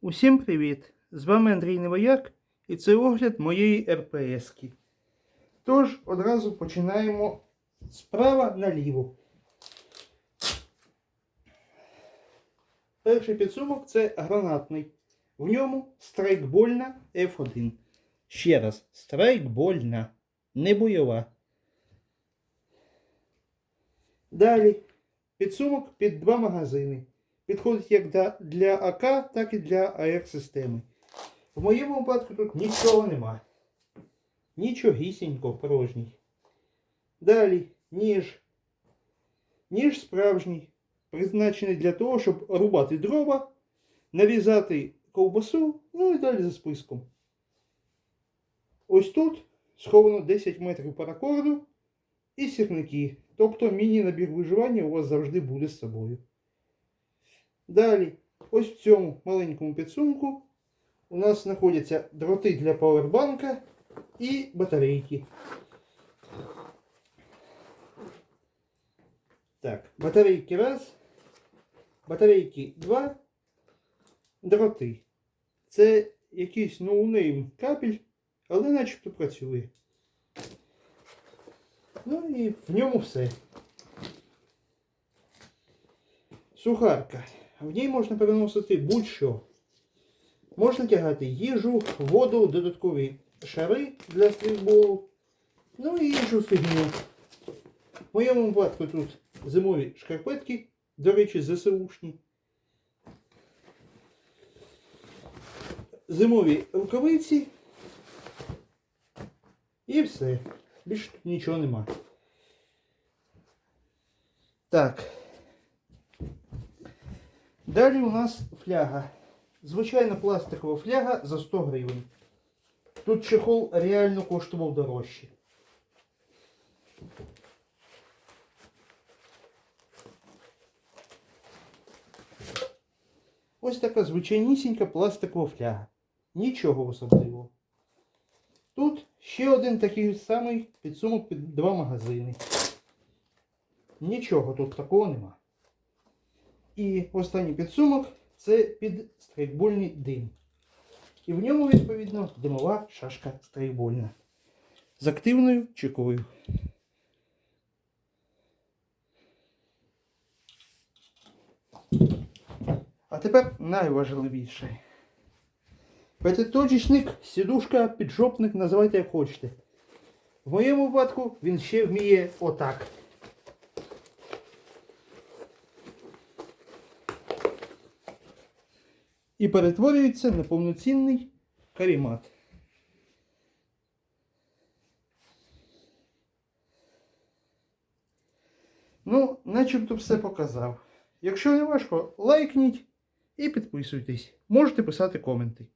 Усім привіт! З вами Андрій Невояк і це огляд моєї РПС-ки. Тож, одразу починаємо справа наліво. Перший підсумок це гранатний. В ньому страйкбольна F1. Ще раз, страйкбольна, не бойова. Далі підсумок під два магазини. Підходить як для АК, так і для АР-системи. В моєму випадку тут нічого нема. Нічогісінько порожній. Далі ніж. Ніж справжній, призначений для того, щоб рубати дрова, нарізати ковбасу, ну і далі за списком. Ось тут сховано 10 метрів паракорду і сірники. Тобто міні-набір виживання у вас завжди буде з собою. Далі, ось в цьому маленькому підсумку у нас знаходяться дроти для павербанка і батарейки. Так, батарейки раз, батарейки два, дроти. Це якийсь ноунейм капель, але начебто працює. Ну і в ньому все. Сухарка. В ній можна переносити будь-що. Можна тягати їжу, воду, додаткові шари для стрільболу. Ну і іншу фігню. В моєму випадку тут зимові шкарпетки, до речі, ЗСУшні. Зимові рукавиці. І все. Більше нічого нема. Так. Далі у нас фляга. Звичайна пластикова фляга за 100 гривень. Тут чехол реально коштував дорожче. Ось така звичайнісінька пластикова фляга. Нічого особливого. Тут ще один такий самий підсумок під два магазини. Нічого тут такого нема. І останній підсумок це під страйкбольний дим. І в ньому, відповідно, димова шашка страйкбольна. З активною чекою. А тепер найважливіше. П'ятиточечник, сідушка, піджопник, називайте як хочете. В моєму випадку він ще вміє отак. І перетворюється на повноцінний карімат. Ну, начебто все показав. Якщо не важко, лайкніть і підписуйтесь. Можете писати коменти.